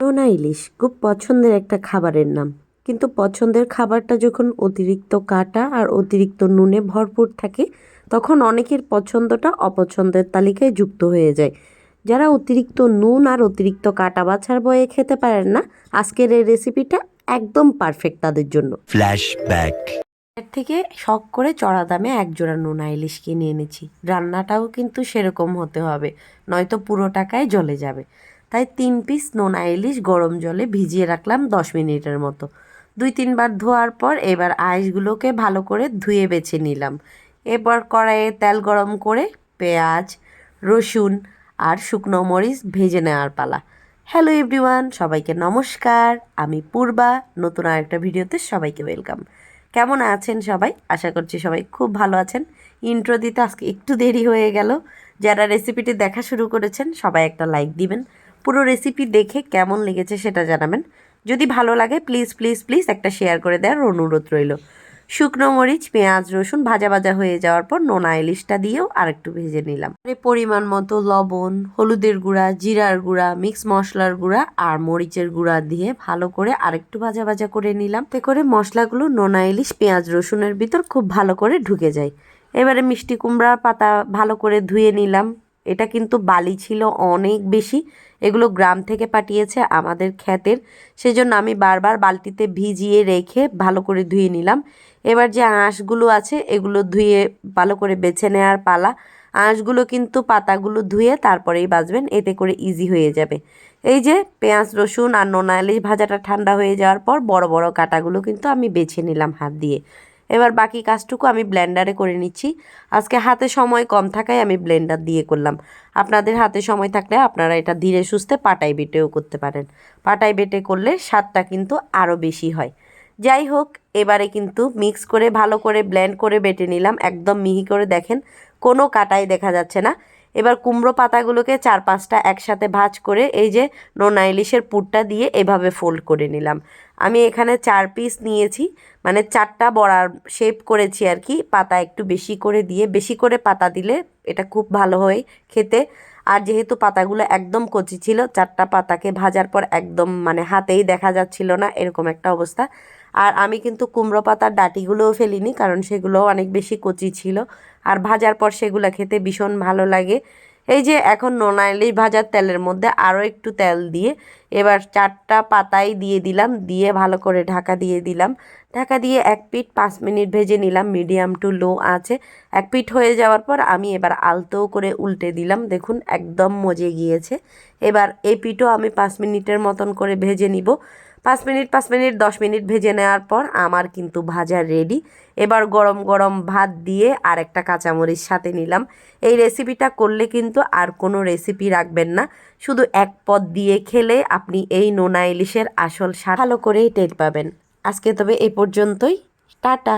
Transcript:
টোনা ইলিশ। খুব পছন্দের একটা খাবারের নাম। কিন্তু পছন্দের খাবারটা যখন অতিরিক্ত কাটা আর অতিরিক্ত নুনে ভরপুর থাকে তখন অনেকের পছন্দটা অপছন্দের তালিকায় যুক্ত হয়ে যায়। যারা অতিরিক্ত নুন আর অতিরিক্ত কাটা বাছার বয়ে খেতে পারেন না আজকের এই রেসিপিটা একদম পারফেক্ট তাদের জন্য। Flashback. এর থেকে শখ করে চড়া দামে এক জোড়া নোনা ইলিশ কিনে এনেছি। রান্নাটাও কিন্তু সেরকম হতে হবে নয়তো পুরো টাকায় জলে যাবে। তাই তিন পিস নোনা ইলিশ গরম জলে ভিজিয়ে রাখলাম দশ মিনিটের মতো। দুই, তিনবার ধোয়ার পর এবার আইসগুলোকে ভালো করে ধুয়ে বেছে নিলাম। এবার কড়াইয়ে তেল গরম করে পেঁয়াজ, রসুন আর শুকনো মরিচ ভেজে নেওয়ার পালা। হ্যালো এভরিওয়ান, সবাইকে নমস্কার। আমি পূর্বা, নতুন আরেকটা ভিডিওতে সবাইকে ওয়েলকাম। কেমন আছেন সবাই? আশা করছি সবাই খুব ভালো আছেন। ইন্ট্রো দিতে আজকে একটু দেরি হয়ে গেল। যারা রেসিপিটি দেখা শুরু করেছেন, সবাই একটা লাইক দিবেন। পুরো রেসিপি দেখে কেমন লেগেছে সেটা জানাবেন। যদি ভালো লাগে প্লিজ প্লিজ প্লিজ একটা শেয়ার করে দেওয়ার অনুরোধ রইল। শুকনো মরিচ, পেঁয়াজ, রসুন ভাজা ভাজা হয়ে যাওয়ার পর নোনা ইলিশটা দিয়েও আরেকটু ভেজে নিলাম। পরিমাণ মতো লবণ, হলুদের গুঁড়া, জিরার গুঁড়া মিক্স মশলার গুঁড়া আর মরিচের গুঁড়া দিয়ে ভালো করে আরেকটু ভাজা ভাজা করে নিলাম। তে করে মশলাগুলো নোনা ইলিশ, পেঁয়াজ, রসুনের ভিতর খুব ভালো করে ঢুকে যায়। এবারে মিষ্টি কুমড়ার পাতা ভালো করে ধুয়ে নিলাম। এটা কিন্তু বালি ছিল অনেক বেশি। এগুলো গ্রাম থেকে পাঠিয়েছে আমাদের ক্ষেতের। সেজন্য আমি বারবার বালতিতে ভিজিয়ে রেখে ভালো করে ধুয়ে নিলাম। এবার যে আঁশগুলো আছে, এগুলো ধুয়ে ভালো করে বেছে নেওয়ার পালা। আঁশগুলো কিন্তু পাতাগুলো ধুয়ে তারপরেই বাজবেন, এতে করে ইজি হয়ে যাবে। এই যে পেঁয়াজ, রসুন আর নোনা ইলিশ ভাজাটা ঠান্ডা হয়ে যাওয়ার পর বড় বড় কাটাগুলো কিন্তু আমি বেছে নিলাম হাত দিয়ে। এবার বাকি কাজটুকু আমি ব্লেন্ডারে করে নিচ্ছি। আজকে হাতে সময় কম থাকায় আমি ব্লেন্ডার দিয়ে করলাম। আপনাদের হাতে সময় থাকলে আপনারা এটা ধীরে সুস্থে পাটাই বেটেও করতে পারেন। পাটাই বেটে করলে স্বাদটা কিন্তু আরও বেশি হয়। যাই হোক, এবারে কিন্তু মিক্স করে ভালো করে ব্লেন্ড করে বেটে নিলাম। একদম মিহি করে দেখেন, কোনো কাটাই দেখা যাচ্ছে না। এবার কুমড়ো পাতাগুলোকে চার পাঁচটা একসাথে ভাজ করে এই যে নোনা ইলিশের পুরটা দিয়ে এভাবে ফোল্ড করে নিলাম। আমি এখানে চার পিস নিয়েছি মানে চারটা বড়ার শেপ করেছি আর কি, পাতা একটু বেশি করে দিয়ে, বেশি করে পাতা দিলে এটা খুব ভালো হয় খেতে। আর যেহেতু পাতাগুলো একদম কচি ছিল, চারটা পাতাকে ভাজার পর একদম মানে হাতেই দেখা যাচ্ছিল না, এরকম একটা অবস্থা। আর আমি কিন্তু কুমড়ো পাতার ডাটিগুলোও ফেলিনি, কারণ সেগুলোও অনেক বেশি কচি ছিল। আর ভাজার পর সেগুলো খেতে ভীষণ ভালো লাগে। এই যে এখন নোনা ইলিশ ভাজার তেলের মধ্যে আরও একটু তেল দিয়ে এবার চারটা পাতাই দিয়ে দিলাম, দিয়ে ভালো করে ঢাকা দিয়ে দিলাম। ঢাকা দিয়ে এক পিঠ পাঁচ মিনিট ভেজে নিলাম, মিডিয়াম টু লো আছে। এক পিঠ হয়ে যাওয়ার পর আমি এবার আলতো করে উল্টে দিলাম, দেখুন একদম মজে গিয়েছে। এবার এই পিঠও আমি পাঁচ মিনিটের মতন করে ভেজে নিব। পাঁচ মিনিট পাঁচ মিনিট, দশ মিনিট ভেজে নেওয়ার পর আমার কিন্তু ভাজা রেডি এবার গরম গরম ভাত দিয়ে আর একটা কাঁচামরিচ সাথে নিলাম। এই রেসিপিটা করলে কিন্তু আর কোনো রেসিপি রাখবেন না। শুধু এক পদ দিয়ে খেলে আপনি এই নোনা ইলিশের আসল ভালো করেই টের পাবেন। আজকে তবে এ পর্যন্তই। টাটা।